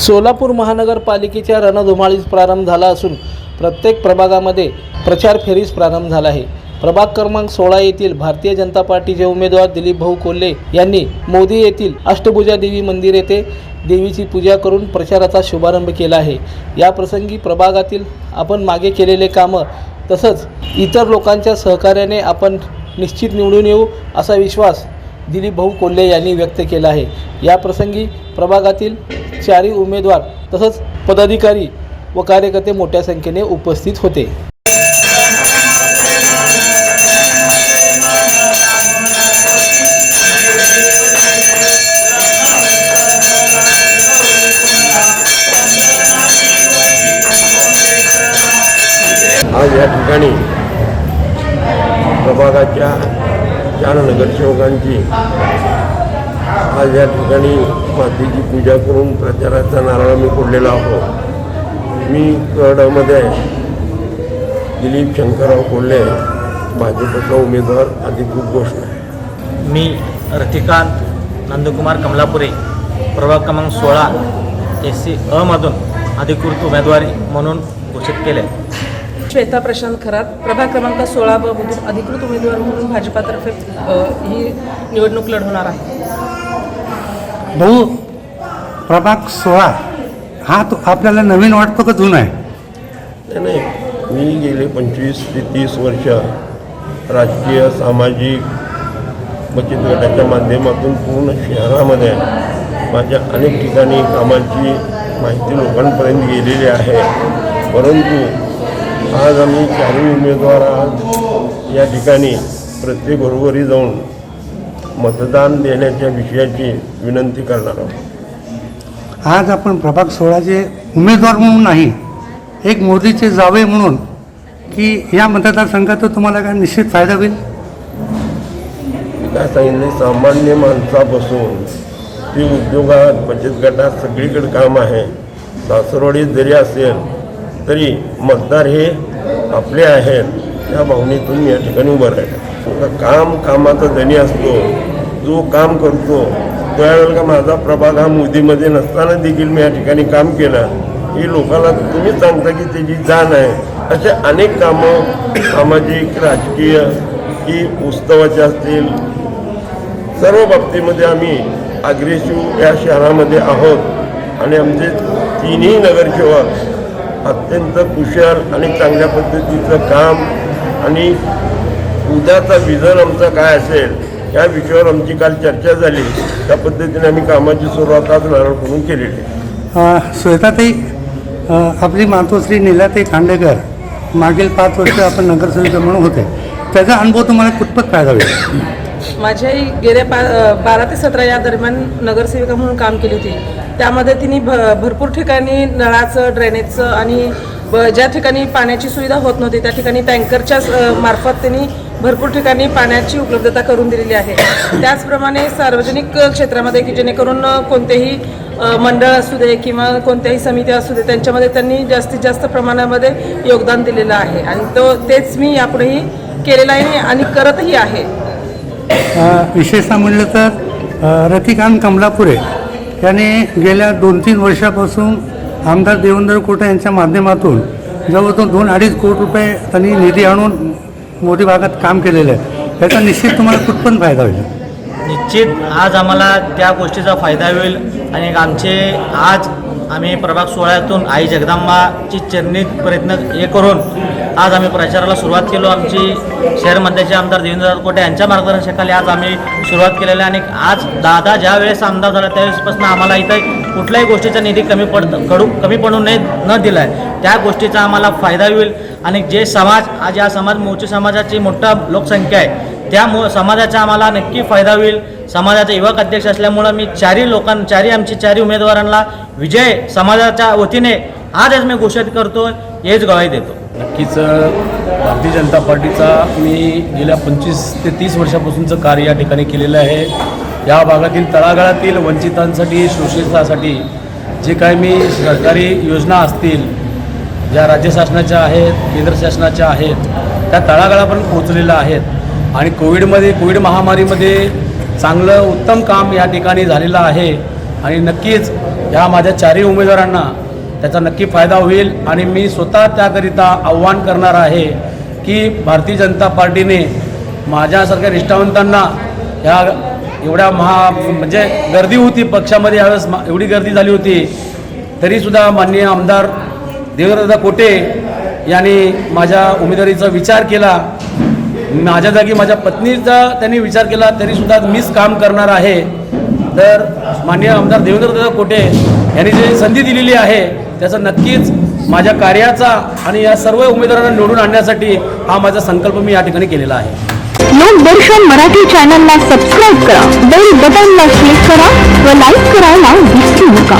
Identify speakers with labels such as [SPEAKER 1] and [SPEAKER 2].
[SPEAKER 1] सोलापूर महानगरपालिकेच्या रणधुमाळीस प्रारंभ झाला असून प्रत्येक प्रभागामध्ये प्रचार फेरीस प्रारंभ झाला आहे. प्रभाग क्रमांक सोळा येथील भारतीय जनता पार्टीचे उमेदवार दिलीप भाऊ कोल्हे यांनी मोदी येथील अष्टभुजा देवी मंदिर येथे देवीची पूजा करून प्रचाराचा शुभारंभ केला आहे. या प्रसंगी प्रभागातील आपण मागे केलेले कामं तसंच इतर लोकांच्या सहकार्याने आपण निश्चित निवडून येऊ असा विश्वास दिलीप भाऊ कोल्हे यांनी व्यक्त केला आहे. या प्रसंगी प्रभागातील चारही उमेदवार तसंच पदाधिकारी व कार्यकर्ते मोठ्या संख्येने उपस्थित होते.
[SPEAKER 2] आज या ठिकाणी प्रभागाच्या चार नगरसेवकांची आज या ठिकाणी मातीची पूजा करून प्रचाराचा नारळ मी फोडलेला आहोत. मी कडमध्ये दिलीप शंकरराव कोल्हे भाजपचा उमेदवार अधिकृत घोषणा. आहे
[SPEAKER 3] मी रतिकांत नंदकुमार कमलापुरे प्रभाग क्रमांक सोळा एस सी अमधून अधिकृत उमेदवारी म्हणून घोषित केले.
[SPEAKER 4] श्वेता प्रशांत खरात प्रभाग क्रमांक सोळा ब मधून अधिकृत उमेदवार म्हणून भाजपातर्फे ही निवडणूक लढवणार आहे.
[SPEAKER 5] भाऊ प्रभाग सोळा हा तो आपल्याला नवीन वाटतो का जुना आहे?
[SPEAKER 2] नाही नाही. मी गेले पंचवीस ते तीस वर्ष राजकीय सामाजिक बचत गटाच्या माध्यमातून पूर्ण शहरामध्ये माझ्या अनेक ठिकाणी कामाची माहिती लोकांपर्यंत गेलेली आहे. परंतु आज आम्ही चारही उमेदवार आज या ठिकाणी प्रत्येक घरोघरी जाऊन मतदान देण्याच्या विषयाची विनंती करणार आहोत.
[SPEAKER 5] आज आपण प्रभाग सोळाचे उमेदवार म्हणून नाही एक मोदीचे जावे म्हणून की या मतदारसंघाचा तुम्हाला काय निश्चित फायदा होईल?
[SPEAKER 2] काय सांगितले? सामान्य माणसापासून ते उद्योगात बचत गटात सगळीकडे काम आहे. सासरवाडीत जरी असेल तरी मतदार हे आपले आहेत. या भावनेतून मी या ठिकाणी उभं राहिलं. काम कामाचा धनी असतो जो काम करतो त्यावेळेला का माझा प्रभाग हा मोदीमध्ये नसताना देखील मी या ठिकाणी काम केलं. ही लोकांना तुम्ही सांगता की त्याची जाण आहे. असे अनेक कामं सामाजिक राजकीय की उत्सवाचे असतील. सर्व बाबतीमध्ये आम्ही अग्रेसिव्ह या शहरामध्ये आहोत. आणि आमचे तिन्ही नगरसेवक अत्यंत कुशल आणि चांगल्या पद्धतीचं काम आणि उद्याचा विजन आमचा काय असेल या विषयावर आमची काल चर्चा झाली. त्या पद्धतीने आम्ही कामाची सुरुवात आज नारळकडून केलेली. आहे
[SPEAKER 5] अ, श्वेताताई अ, आपली मातोश्री नीलाताई खांडेकर मागील पाच वर्ष आपण नगरसेविका म्हणून होते. त्याचा अनुभव तुम्हाला कुठपत फायदा होईल
[SPEAKER 4] माझ्याही गेल्या पा बारा ते सतरा या दरम्यान नगरसेविका म्हणून काम केली होती. त्यामध्ये तिने भ भरपूर ठिकाणी नळाचं ड्रेनेजचं आणि ब ज्या ठिकाणी पाण्याची सुविधा होत नव्हती त्या ठिकाणी टँकरच्या मार्फत त्यांनी भरपूर ठिकाणी पाण्याची उपलब्धता करून दिलेली आहे. त्याचप्रमाणे सार्वजनिक क्षेत्रामध्ये की जेणेकरून कोणतेही मंडळ असू दे किंवा कोणत्याही समिती असू दे त्यांच्यामध्ये त्यांनी जास्तीत जास्त प्रमाणामध्ये योगदान दिलेलं आहे. आणि तो तेच मी यापुढेही केलेलं आहे आणि करतही आहे.
[SPEAKER 5] विशेषतः म्हणलं तर रतिकांत कमलापुरे यांनी गेल्या दोन तीन वर्षापासून आमदार देवेंद्र कोटे यांच्या माध्यमातून जवळजवळ दोन अडीच कोटी रुपये त्यांनी निधी आणून मोदी भागात काम केलेलं आहे. त्याचा निश्चित तुम्हाला कुठपण फायदा होईल?
[SPEAKER 3] निश्चित आज आम्हाला त्या गोष्टीचा फायदा होईल आणि आमचे आज आम्ही प्रभाग सोहळ्यातून आई जगदंबाची चरणी प्रयत्न हे करून आज आम्ही प्रचाराला सुरुवात केलो. आमची शहर मध्याचे आमदार देवेंद्र कोटे यांच्या मार्गदर्शनाखाली आज आम्ही सुरुवात केलेली आहे. आणि आज दादा ज्या वेळेस आमदार झाला त्यावेळेसपासून आम्हाला इथं कुठल्याही गोष्टीचा निधी कमी पड कडू कमी पडू नये न दिला आहे त्या गोष्टीचा आम्हाला फायदा होईल. आणि जे समाज आज या समाज मोची समाजाची मोठा लोकसंख्या आहे त्यामुळं समाजाचा आम्हाला नक्की फायदा होईल. समाजाचा युवक अध्यक्ष असल्यामुळं मी चारही लोकां चारही आमची चारही उमेदवारांना विजय समाजाच्या वतीने आजच मी घोषित करतो हेच गवाही देतो.
[SPEAKER 6] नक्कीच भारतीय जनता पार्टीचा मी गेल्या पंचवीस ते तीस वर्षापासूनचं कार्य या ठिकाणी केलेलं आहे. या भागातील तळागाळातील वंचितांसाठी शोषितांसाठी जे काय मी सरकारी योजना असतील ज्या राज्य शासनाच्या आहेत केंद्र शासनाच्या आहेत त्या तळागाळापर्यंत पोहोचलेल्या आहेत. आणि कोविडमध्ये कोविड महामारीमध्ये चांगलं उत्तम काम या ठिकाणी झालेलं आहे. आणि नक्कीच ह्या माझ्या चारही उमेदवारांना त्याचा नक्की फायदा होईल आणि मी स्वतः त्याकरिता आव्हान करणार आहे की भारतीय जनता पार्टीने माझ्यासारख्या निष्ठावंतांना ह्या एवढ्या महा म्हणजे गर्दी होती पक्षामध्ये यावेळेस एवढी गर्दी झाली होती तरीसुद्धा माननीय आमदार देवेंद्रदा कोटे यांनी माझ्या उमेदवारीचा विचार केला. माझ्या जागी माझ्या पत्नीचा त्यांनी विचार केला तरीसुद्धा मीच काम करणार आहे. तर माननीय आमदार देवेंद्रदा कोटे यांनी जे संधी दिलेली आहे त्याचा नक्कीच माझ्या कार्याचा आणि या सर्व उमेदवारांना निवडून आणण्यासाठी हा माझा संकल्प मी या ठिकाणी केलेला आहे.
[SPEAKER 7] लोकदर्शन मराठी चॅनलला सबस्क्राईब करा बेल बटनला क्लिक करा व लाईक करायला विसरू नका.